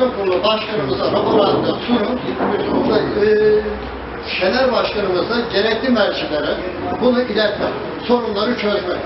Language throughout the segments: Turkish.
Kurulu Başkanımıza raporlarında sunun, e, Şener Başkanımıza gerekli mercilere bunu iletmek, sorunları çözmek.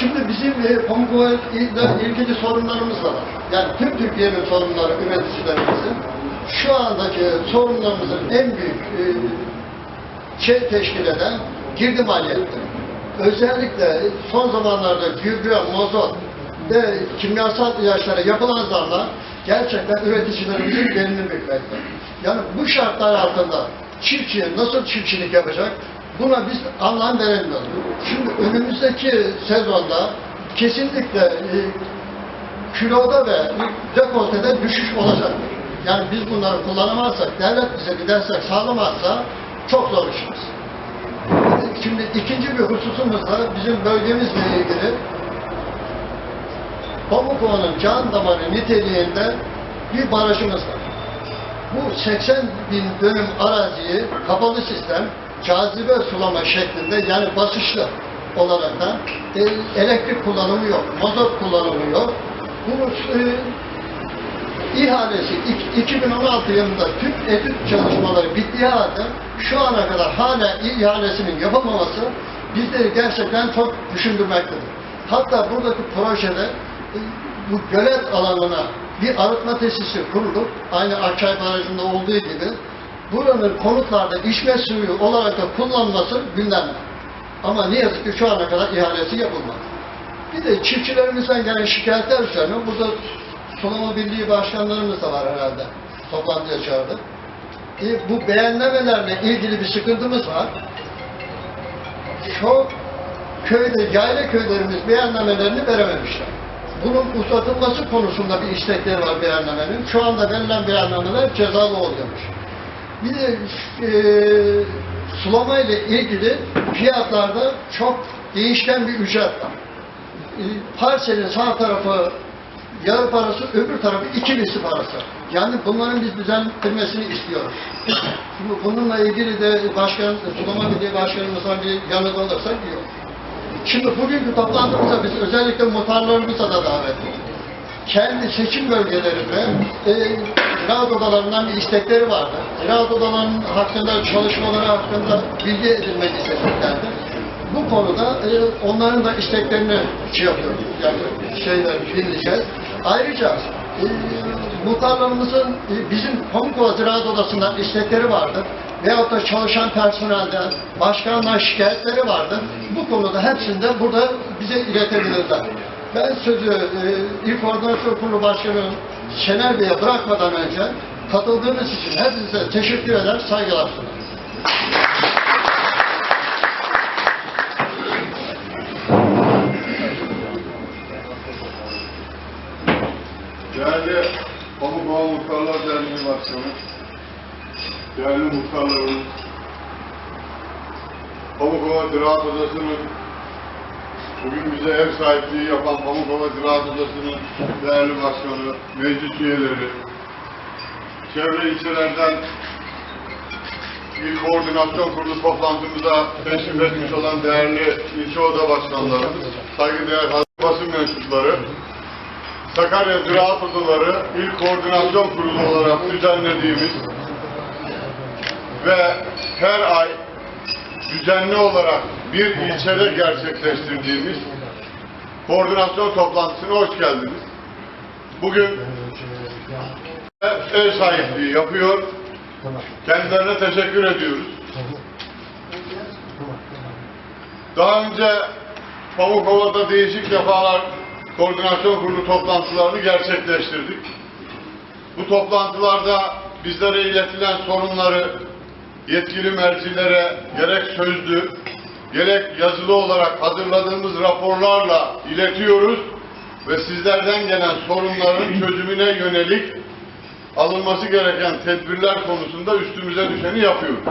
Şimdi bizim e, Pamukova ilgili sorunlarımız var. Yani tüm Türkiye'nin sorunları üreticilerimizin şu andaki sorunlarımızın en büyük e, şey teşkil eden girdi maliyetleri. Özellikle son zamanlarda gübre, mazot ve kimyasal ilaçlara yapılan zamlar gerçekten üreticilerimizin belini bükmekte. Yani bu şartlar altında çiftçi nasıl çiftçilik yapacak buna biz anlam veremiyoruz. Şimdi önümüzdeki sezonda kesinlikle e, kiloda ve dekoltede düşüş olacaktır. Yani biz bunları kullanamazsak, devlet bize bir destek sağlamazsa çok zor işimiz. Şimdi ikinci bir hususumuz da bizim bölgemizle ilgili Pamukova'nın can damarı niteliğinde bir barajımız var. Bu 80 bin dönüm araziyi kapalı sistem, cazibe sulama şeklinde yani basışlı olarak da elektrik kullanımı yok, mazot kullanımı yok. Bu e, ihalesi ik- 2016 yılında tüm etüt çalışmaları bittiği halde şu ana kadar hala ihalesinin yapılmaması bizleri gerçekten çok düşündürmektedir. Hatta buradaki projede bu gölet alanına bir arıtma tesisi kurulup aynı Akçay Barajı'nda olduğu gibi buranın konutlarda içme suyu olarak da kullanılması gündemde. Ama ne yazık ki şu ana kadar ihalesi yapılmadı. Bir de çiftçilerimizden gelen şikayetler üzerine burada Sulama Birliği başkanlarımız da var herhalde. Toplantıya çağırdık. E, bu beğenlemelerle ilgili bir sıkıntımız var. Çok köyde, yayla köylerimiz beğenlemelerini verememişler. Bunun uzatılması konusunda bir istekleri var beğenlemenin. Şu anda verilen beğenlemeler cezalı oluyormuş. Bir de e, sulama ile ilgili fiyatlarda çok değişken bir ücret var. E, parselin sağ tarafı yarı parası, öbür tarafı iki misli parası. Yani bunların biz düzenlenmesini istiyoruz. Şimdi bununla ilgili de başkan, Sulama Birliği Başkanımızdan bir yanıt alırsak olur. Şimdi bugünkü toplantımıza biz özellikle muhtarlarımıza da davet ettik. Kendi seçim bölgelerinde e, ziraat odalarından bir istekleri vardı. Ziraat odalarının hakkında, çalışmaları hakkında bilgi edinmek istediklerdi. Bu konuda e, onların da isteklerini şey yapıyoruz, yani şeyler dinleyeceğiz. Ayrıca e, muhtarlarımızın e, bizim Pamukova Ziraat Odası'ndan istekleri vardı. Veyahut da çalışan personelden, başkandan şikayetleri vardı. Bu konuda hepsinde burada bize iletebilirler. Ben sözü e, İl Koordinasyon Kurulu Başkanı Şener Bey'e bırakmadan önce katıldığınız için hepinize teşekkür eder, saygılar sunarım. Değerli Pamukova Muhtarlar Derneği Başkanı, değerli muhtarlarımız, Pamukova Ziraat Odası'nın bugün bize ev sahipliği yapan Pamukova Ziraat Odası'nın değerli başkanı, meclis üyeleri, çevre ilçelerden İl Koordinasyon Kurulu toplantımıza teşrif etmiş olan değerli ilçe oda başkanlarımız, saygıdeğer basın mensupları, Sakarya Ziraat Odaları İl Koordinasyon Kurulu olarak düzenlediğimiz ve her ay düzenli olarak bir ilçede gerçekleştirdiğimiz koordinasyon toplantısına hoş geldiniz. Bugün ev sahipliği yapıyor. Kendilerine teşekkür ediyoruz. Daha önce Pamukova'da değişik defalar koordinasyon kurulu toplantılarını gerçekleştirdik. Bu toplantılarda bizlere iletilen sorunları yetkili mercilere gerek sözlü, gerek yazılı olarak hazırladığımız raporlarla iletiyoruz ve sizlerden gelen sorunların çözümüne yönelik alınması gereken tedbirler konusunda üstümüze düşeni yapıyoruz.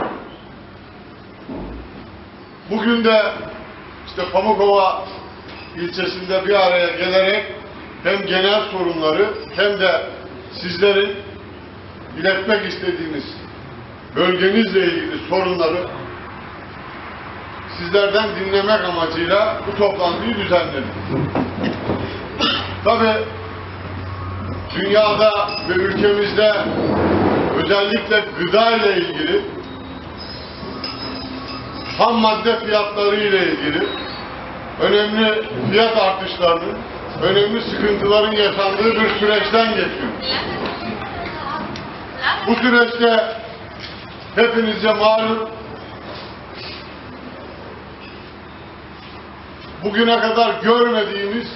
Bugün de işte Pamukova ilçesinde bir araya gelerek hem genel sorunları hem de sizlerin iletmek istediğiniz bölgenizle ilgili sorunları sizlerden dinlemek amacıyla bu toplantıyı düzenledik. Tabi dünyada ve ülkemizde özellikle gıda ile ilgili ham madde fiyatları ile ilgili önemli fiyat artışlarının, önemli sıkıntıların yaşandığı bir süreçten geçiyoruz. Bu süreçte hepinizce malum bugüne kadar görmediğimiz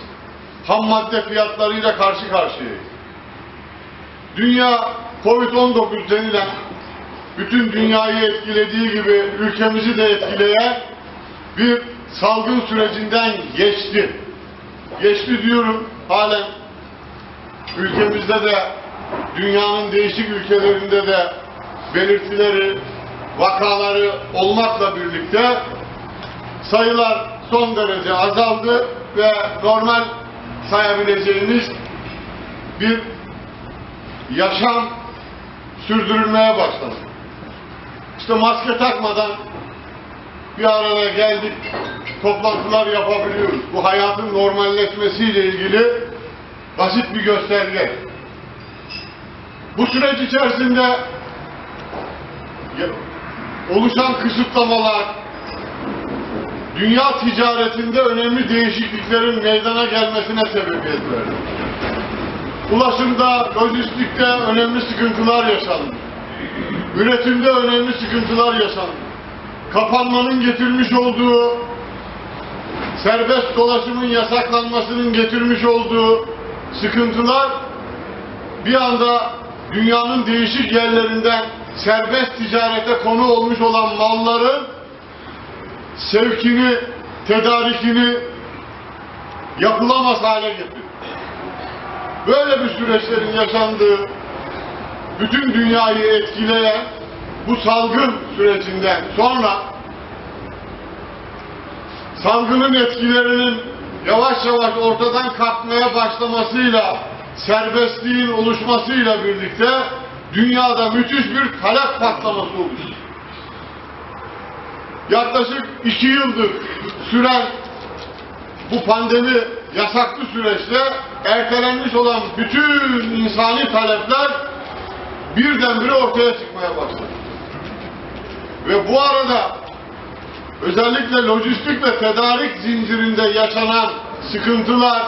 ham madde fiyatlarıyla karşı karşıyayız. Dünya Covid-19 denilen bütün dünyayı etkilediği gibi ülkemizi de etkileyen bir salgın sürecinden geçti. Geçti diyorum halen ülkemizde de dünyanın değişik ülkelerinde de belirtileri, vakaları olmakla birlikte sayılar son derece azaldı ve normal sayabileceğimiz bir yaşam sürdürülmeye başladı. İşte maske takmadan bir araya geldik, toplantılar yapabiliyoruz. Bu hayatın normalleşmesiyle ilgili basit bir gösterge. Bu süreç içerisinde oluşan kısıtlamalar, dünya ticaretinde önemli değişikliklerin meydana gelmesine sebebiyet verdi. Ulaşımda, lojistikte önemli sıkıntılar yaşandı. Üretimde önemli sıkıntılar yaşandı. Kapanmanın getirmiş olduğu, serbest dolaşımın yasaklanmasının getirmiş olduğu sıkıntılar bir anda dünyanın değişik yerlerinden serbest ticarete konu olmuş olan malların sevkini, tedarikini yapılamaz hale getirdi. Böyle bir süreçlerin yaşandığı, bütün dünyayı etkileyen bu salgın sürecinden sonra salgının etkilerinin yavaş yavaş ortadan kalkmaya başlamasıyla, serbestliğin oluşmasıyla birlikte dünyada müthiş bir talep patlaması oluştu. Yaklaşık iki yıldır süren bu pandemi yasaklı süreçte ertelenmiş olan bütün insani talepler birdenbire ortaya çıkmaya başladı. Ve bu arada özellikle lojistik ve tedarik zincirinde yaşanan sıkıntılar,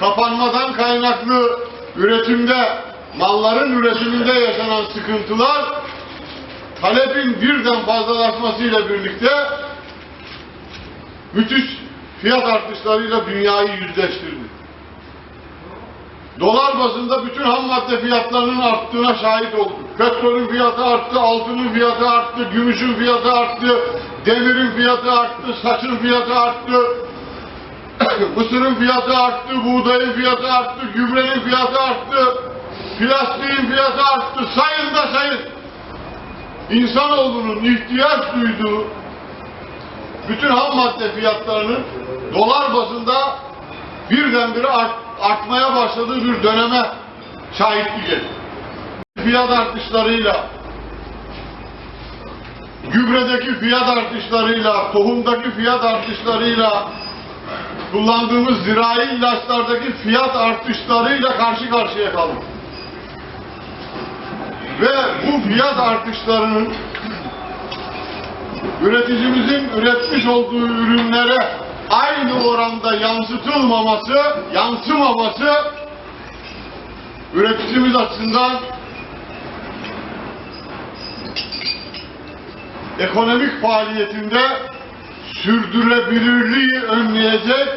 kapanmadan kaynaklı üretimde, malların üretiminde yaşanan sıkıntılar, talebin birden fazlalaşmasıyla birlikte müthiş fiyat artışlarıyla dünyayı yüzleştirdi. Dolar bazında bütün ham madde fiyatlarının arttığına şahit olduk. Petrolün fiyatı arttı, altının fiyatı arttı, gümüşün fiyatı arttı, demirin fiyatı arttı, saçın fiyatı arttı, mısırın fiyatı arttı, buğdayın fiyatı arttı, gübrenin fiyatı arttı, plastiğin fiyatı arttı. Sayın da sayın. İnsanoğlunun ihtiyaç duyduğu bütün ham madde fiyatlarının dolar bazında birdenbire art, artmaya başladığı bir döneme şahitlik ettik. Fiyat artışlarıyla, gübredeki fiyat artışlarıyla, tohumdaki fiyat artışlarıyla, kullandığımız zirai ilaçlardaki fiyat artışlarıyla karşı karşıya kaldık. Ve bu fiyat artışlarının üreticimizin üretmiş olduğu ürünlere aynı oranda yansıtılmaması, yansımaması üreticimiz açısından ekonomik faaliyetinde sürdürülebilirliği önleyecek,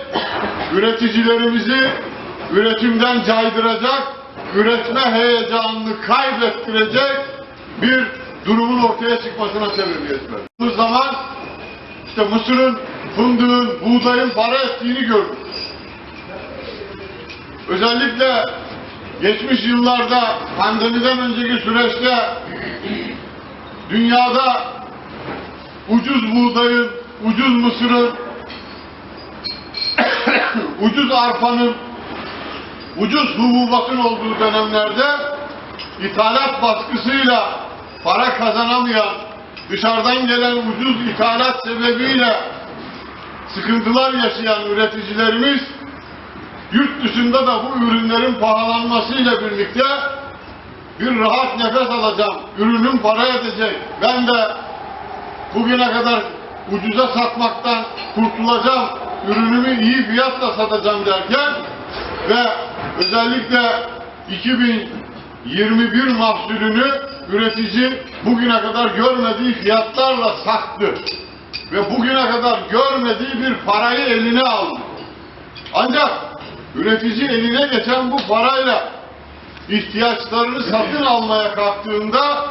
üreticilerimizi üretimden caydıracak, üretme heyecanını kaybettirecek bir durumun ortaya çıkmasına sebebiyet verdi. Bu zaman işte mısırın, fındığın, buğdayın para ettiğini gördük. Özellikle geçmiş yıllarda pandemiden önceki süreçte dünyada ucuz buğdayın, ucuz mısırın, ucuz arpanın, ucuz hububatın olduğu dönemlerde ithalat baskısıyla para kazanamayan, dışarıdan gelen ucuz ithalat sebebiyle sıkıntılar yaşayan üreticilerimiz yurt dışında da bu ürünlerin pahalanmasıyla birlikte bir rahat nefes alacağım. Ürünüm para edecek. Ben de bugüne kadar ucuza satmaktan kurtulacağım. Ürünümü iyi fiyatla satacağım derken ve özellikle 2021 mahsulünü üretici bugüne kadar görmediği fiyatlarla sattı. Ve bugüne kadar görmediği bir parayı eline aldı. Ancak üretici eline geçen bu parayla ihtiyaçlarını satın almaya kalktığında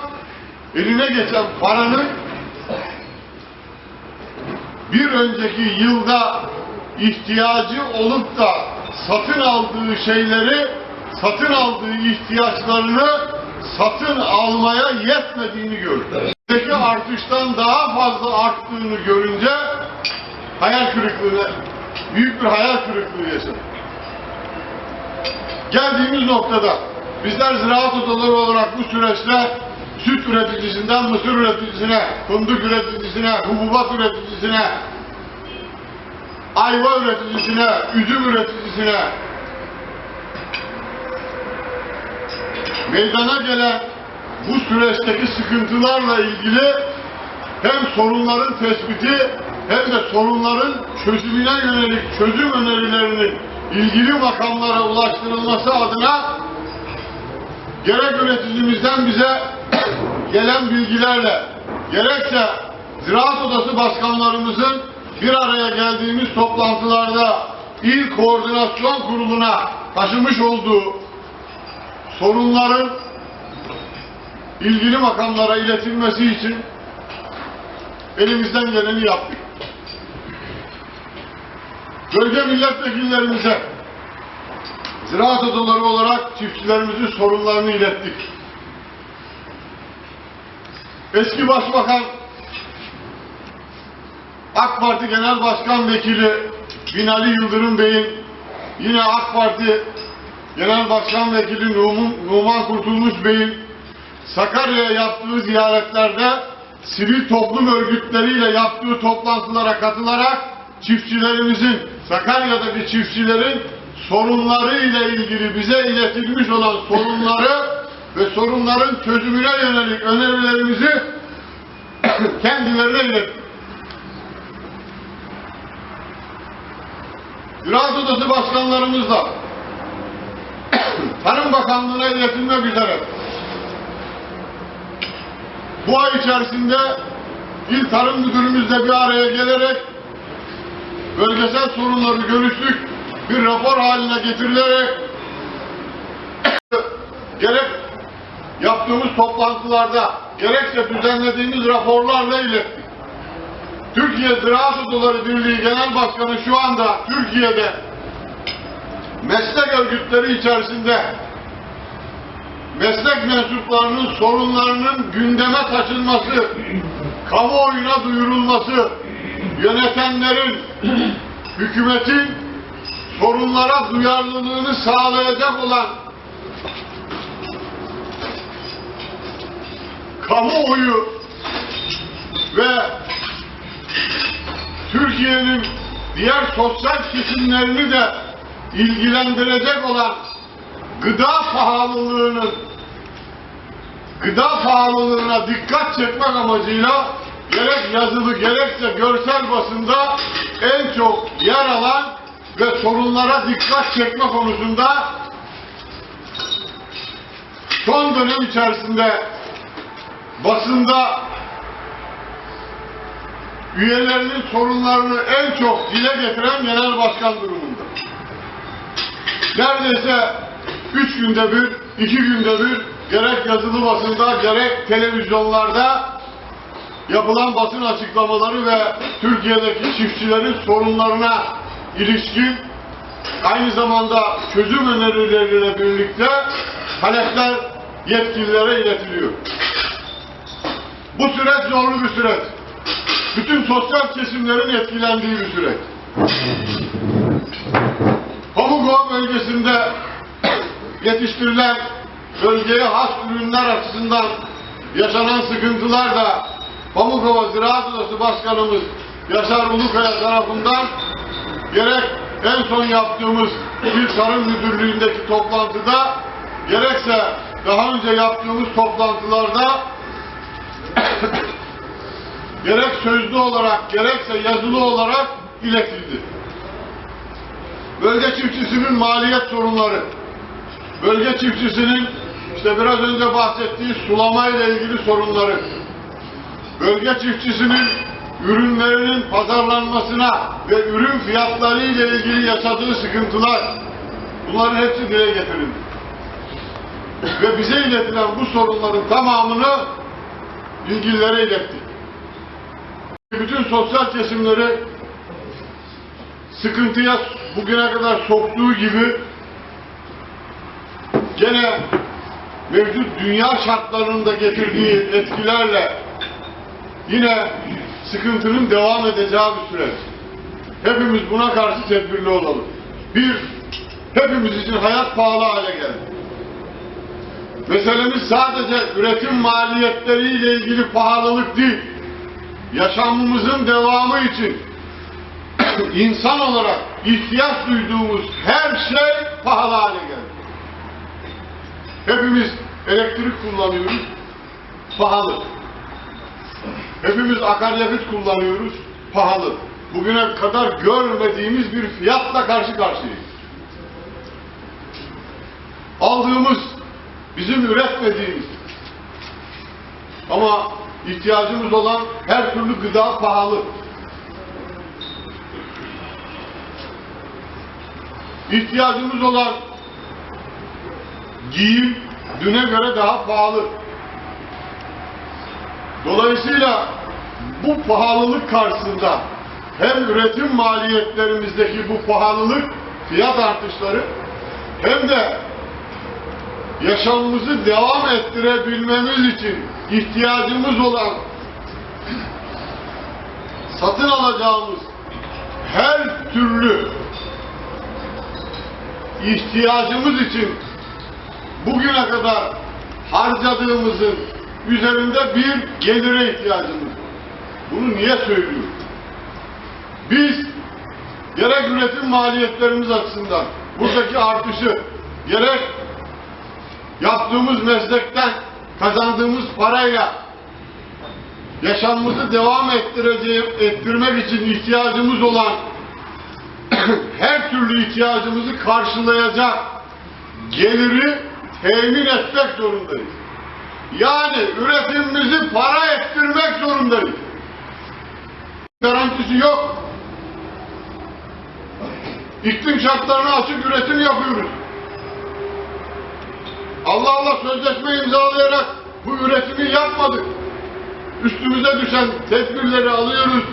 eline geçen paranın bir önceki yılda ihtiyacı olup da satın aldığı şeyleri, satın aldığı ihtiyaçlarını satın almaya yetmediğini gördü. Peki artıştan daha fazla arttığını görünce hayal kırıklığına, büyük bir hayal kırıklığı yaşadı. Geldiğimiz noktada bizler ziraat odaları olarak bu süreçte süt üreticisinden mısır üreticisine, fındık üreticisine, hububat üreticisine, ayva üreticisine, üzüm üreticisine. Meydana gelen bu süreçteki sıkıntılarla ilgili hem sorunların tespiti hem de sorunların çözümüne yönelik çözüm önerilerinin ilgili makamlara ulaştırılması adına gerek üreticimizden bize gelen bilgilerle gerekse Ziraat Odası başkanlarımızın bir araya geldiğimiz toplantılarda İl Koordinasyon Kurulu'na taşımış olduğu sorunların ilgili makamlara iletilmesi için elimizden geleni yaptık. Bölge milletvekillerimize ziraat odaları olarak çiftçilerimizin sorunlarını ilettik. Eski Başbakan AK Parti Genel Başkan Vekili Binali Yıldırım Bey'in yine AK Parti Genel Başkan Vekili Numan, Numan Kurtulmuş Bey'in Sakarya'ya yaptığı ziyaretlerde sivil toplum örgütleriyle yaptığı toplantılara katılarak çiftçilerimizin, Sakarya'daki çiftçilerin sorunlarıyla ilgili bize iletilmiş olan sorunları ve sorunların çözümüne yönelik önerilerimizi kendilerine ilettik. Ziraat Odası başkanlarımızla Tarım Bakanlığı'na iletilmek üzere bu ay içerisinde İl Tarım Müdürümüzle bir araya gelerek bölgesel sorunları görüştük. Bir rapor haline getirilerek gerek yaptığımız toplantılarda gerekse düzenlediğimiz raporlarla ilettik. Türkiye Ziraat Odaları Birliği Genel Başkanı şu anda Türkiye'de. Meslek örgütleri içerisinde meslek mensuplarının sorunlarının gündeme taşınması, kamuoyuna duyurulması, yönetenlerin, hükümetin sorunlara duyarlılığını sağlayacak olan kamuoyu ve Türkiye'nin diğer sosyal kesimlerini de ilgilendirecek olan gıda pahalılığının gıda pahalılığına dikkat çekmek amacıyla gerek yazılı gerekse görsel basında en çok yer alan ve sorunlara dikkat çekme konusunda son dönem içerisinde basında üyelerinin sorunlarını en çok dile getiren genel başkan durumunda. Neredeyse üç günde bir, iki günde bir gerek yazılı basında gerek televizyonlarda yapılan basın açıklamaları ve Türkiye'deki çiftçilerin sorunlarına ilişkin aynı zamanda çözüm önerileriyle birlikte talepler yetkililere iletiliyor. Bu süreç zorlu bir süreç. Bütün sosyal kesimlerin etkilendiği bir süreç. Pamukova bölgesinde yetiştirilen bölgeye has ürünler açısından yaşanan sıkıntılar da Pamukova Ziraat Odası Başkanımız Yaşar Ulukaya tarafından gerek en son yaptığımız İl Tarım Müdürlüğü'ndeki toplantıda gerekse daha önce yaptığımız toplantılarda gerek sözlü olarak gerekse yazılı olarak iletildi. Bölge çiftçisinin maliyet sorunları, bölge çiftçisinin işte biraz önce bahsettiği sulama ile ilgili sorunları, bölge çiftçisinin ürünlerinin pazarlanmasına ve ürün fiyatları ile ilgili yaşadığı sıkıntılar, bunların hepsi dile getirildi. Ve bize iletilen bu sorunların tamamını ilgililere ilettik. Bütün sosyal kesimleri sıkıntıya bugüne kadar soktuğu gibi gene mevcut dünya şartlarında getirdiği etkilerle yine sıkıntının devam edeceği bir süreç. Hepimiz buna karşı tedbirli olalım. Bir, hepimiz için hayat pahalı hale geldi. Meselemiz sadece üretim maliyetleriyle ilgili pahalılık değil. Yaşamımızın devamı için insan olarak ihtiyaç duyduğumuz her şey pahalı hale geldi. Hepimiz elektrik kullanıyoruz, pahalı. Hepimiz akaryakıt kullanıyoruz, pahalı. Bugüne kadar görmediğimiz bir fiyatla karşı karşıyayız. Aldığımız, bizim üretmediğimiz ama ihtiyacımız olan her türlü gıda pahalı. İhtiyacımız olan giyim düne göre daha pahalı. Dolayısıyla bu pahalılık karşısında hem üretim maliyetlerimizdeki bu pahalılık, fiyat artışları hem de yaşamımızı devam ettirebilmemiz için ihtiyacımız olan satın alacağımız her türlü ihtiyacımız için bugüne kadar harcadığımızın üzerinde bir gelire ihtiyacımız var. Bunu niye söylüyorum? Biz gerek üretim maliyetlerimiz açısından buradaki artışı gerek yaptığımız meslekten kazandığımız parayla yaşamımızı devam ettirmek için ihtiyacımız olan her türlü ihtiyacımızı karşılayacak geliri temin etmek zorundayız. Yani üretimimizi para ettirmek zorundayız. Garantisi yok. İklim şartlarına açık üretim yapıyoruz. Allah Allah sözleşme imzalayarak bu üretimi yapmadık. Üstümüze düşen tedbirleri alıyoruz.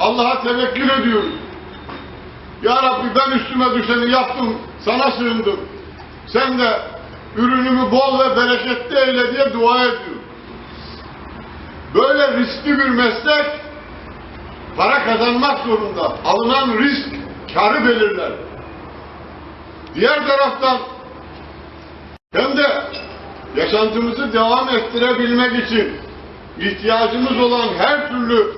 Allah'a tevekkül ediyoruz. Ya Rabbi ben üstüme düşeni yaptım, sana sığındım. Sen de ürünümü bol ve bereketli eyle diye dua ediyorum. Böyle riskli bir meslek para kazanmak zorunda. Alınan risk karı belirler. Diğer taraftan hem de yaşantımızı devam ettirebilmek için ihtiyacımız olan her türlü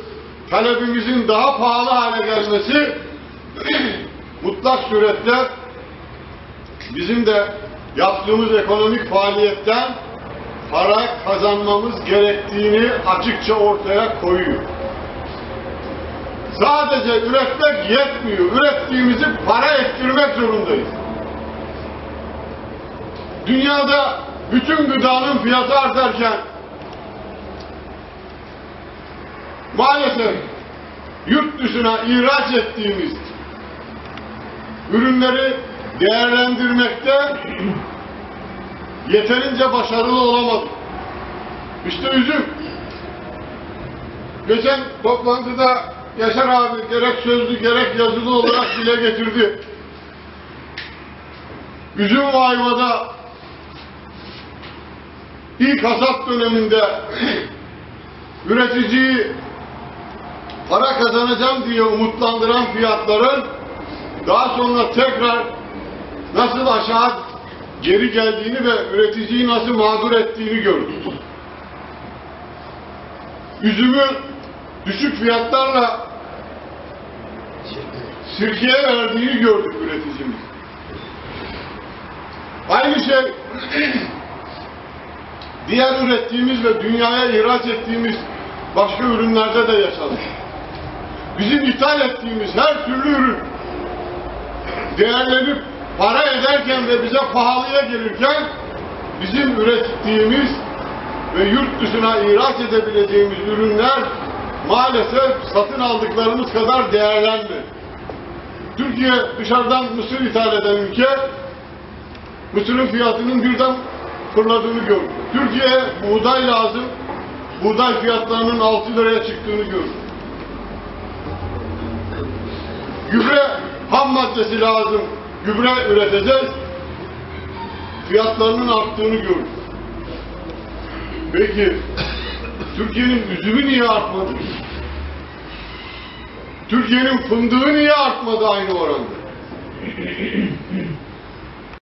talebimizin daha pahalı hale gelmesi mutlak surette bizim de yaptığımız ekonomik faaliyetten para kazanmamız gerektiğini açıkça ortaya koyuyor. Sadece üretmek yetmiyor. Ürettiğimizi para ettirmek zorundayız. Dünyada bütün gıdanın fiyatı artarken maalesef yurt dışına ihraç ettiğimiz ürünleri değerlendirmekte yeterince başarılı olamadık. İşte üzüm. Geçen toplantıda Yaşar abi gerek sözlü gerek yazılı olarak dile getirdi. Üzüm ve ayvada ilk hasat döneminde üreticiyi para kazanacağım diye umutlandıran fiyatların daha sonra tekrar nasıl aşağı geri geldiğini ve üreticiyi nasıl mağdur ettiğini gördük. Üzümü düşük fiyatlarla sirkeye verdiğini gördük üreticimiz. Aynı şey diğer ürettiğimiz ve dünyaya ihraç ettiğimiz başka ürünlerde de yaşadık. Bizim ithal ettiğimiz her türlü ürün değerlenip para ederken ve bize pahalıya gelirken bizim ürettiğimiz ve yurt dışına ihraç edebileceğimiz ürünler maalesef satın aldıklarımız kadar değerlenmedi. Türkiye dışarıdan mısır ithal eden ülke, mısırın fiyatının birden fırladığını gördü. Türkiye'ye buğday lazım, buğday fiyatlarının 6 liraya çıktığını gördü. Gübre ham maddesi lazım, gübre üreteceğiz, fiyatlarının arttığını gördük. Peki, Türkiye'nin üzümü niye artmadı? Türkiye'nin fındığı niye artmadı aynı oranda?